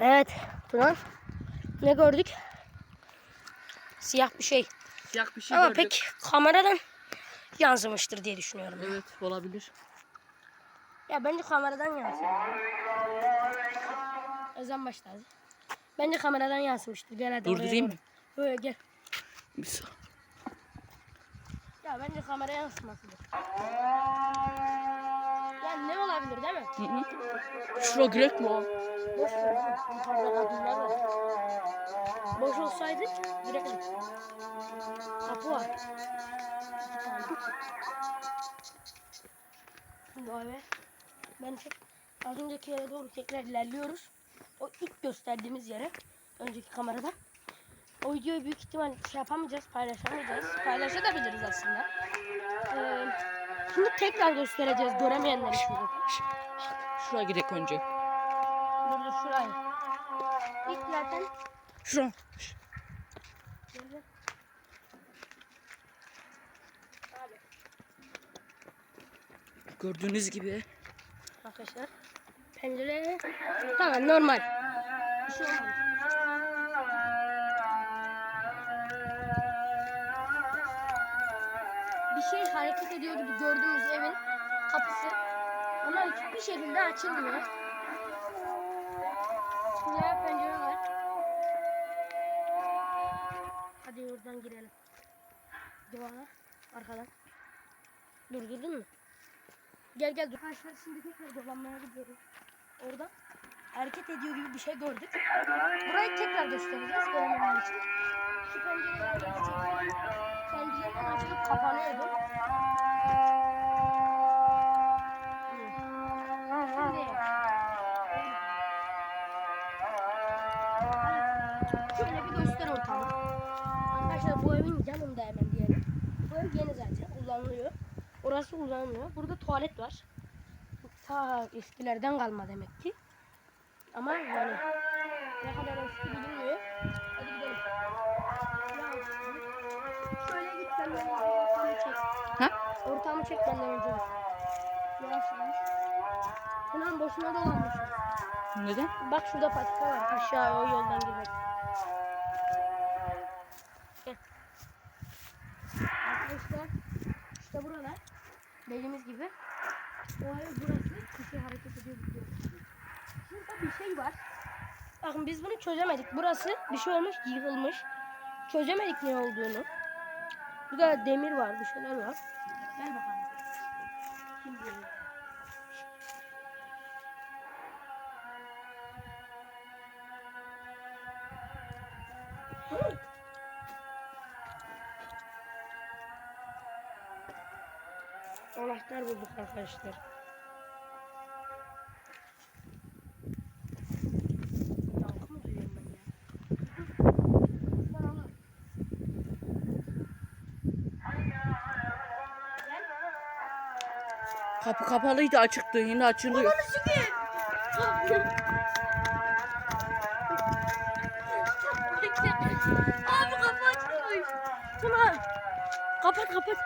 Evet. Tuna. Ne gördük? Siyah bir şey. Siyah bir şey Ama gördük. pek kameradan yansımıştır diye düşünüyorum. Evet olabilir. Ya bence kameradan yansıyor. Ezan başladı. Bence kameradan yansımıştır. Gel hadi Durdurayım mı? Böyle gel. Bir sa- Ya bence kameraya yansımasıdır. Ya ne olabilir değil mi? Hı hı. Şura girek mi o? Boş ver. oğlum. Yukarıda kadınlar var. Boş olsaydı girelim. Kapı var. O eve ben tek az önceki yere doğru tekrar ilerliyoruz. O ilk gösterdiğimiz yere önceki kamerada. O videoyu büyük ihtimal şey yapamayacağız, paylaşamayacağız. Paylaşabiliriz aslında. Ee, şimdi tekrar göstereceğiz göremeyenler için. Şura girek önce. Dur dur şurayı. İlk zaten Şura. Gördüğünüz gibi. Arkadaşlar pencere tamam normal. Bir şey. Bir şey hareket ediyor gibi gördüğümüz evin kapısı ama hiçbir şekilde açılmıyor. Şuraya pencere var. Hadi oradan girelim. Duvara arkadan. Durdurdun mu? Gel gel dur. Arkadaşlar şimdi tekrar dolanmaya gidiyoruz. Orada hareket ediyor gibi bir şey gördük. Burayı tekrar göstereceğiz görmemen için. Şu pencereler şöyle bir göster ortamı. Arkadaşlar bu evin yanında hemen diyelim. Bu ev yeni zaten kullanılıyor. Orası kullanılmıyor. Burada tuvalet var. Ta eskilerden kalma demek ki. Ama yani ne kadar eski bilinmiyor. Hadi gidelim. Şöyle git önce ortamı çek. Ha? Ortamı çek benden önce. Yavaş yavaş. Ulan boşuna dolanmışız. Neden? Bak şurada patika var. Aşağı o yoldan girmek. Gel. Arkadaşlar işte buralar. Dediğimiz gibi. O ev burası. Şey hareket ediyor. Şurada bir şey var. Bakın biz bunu çözemedik. Burası bir şey olmuş yıkılmış. Çözemedik ne olduğunu. Burada demir var bir şeyler var. Gel bakalım. Kim Anahtar bulduk arkadaşlar. Kapı kapalıydı açıktı yine açılıyor. Abi kapı açılmış. Tuna. Kapat kapat.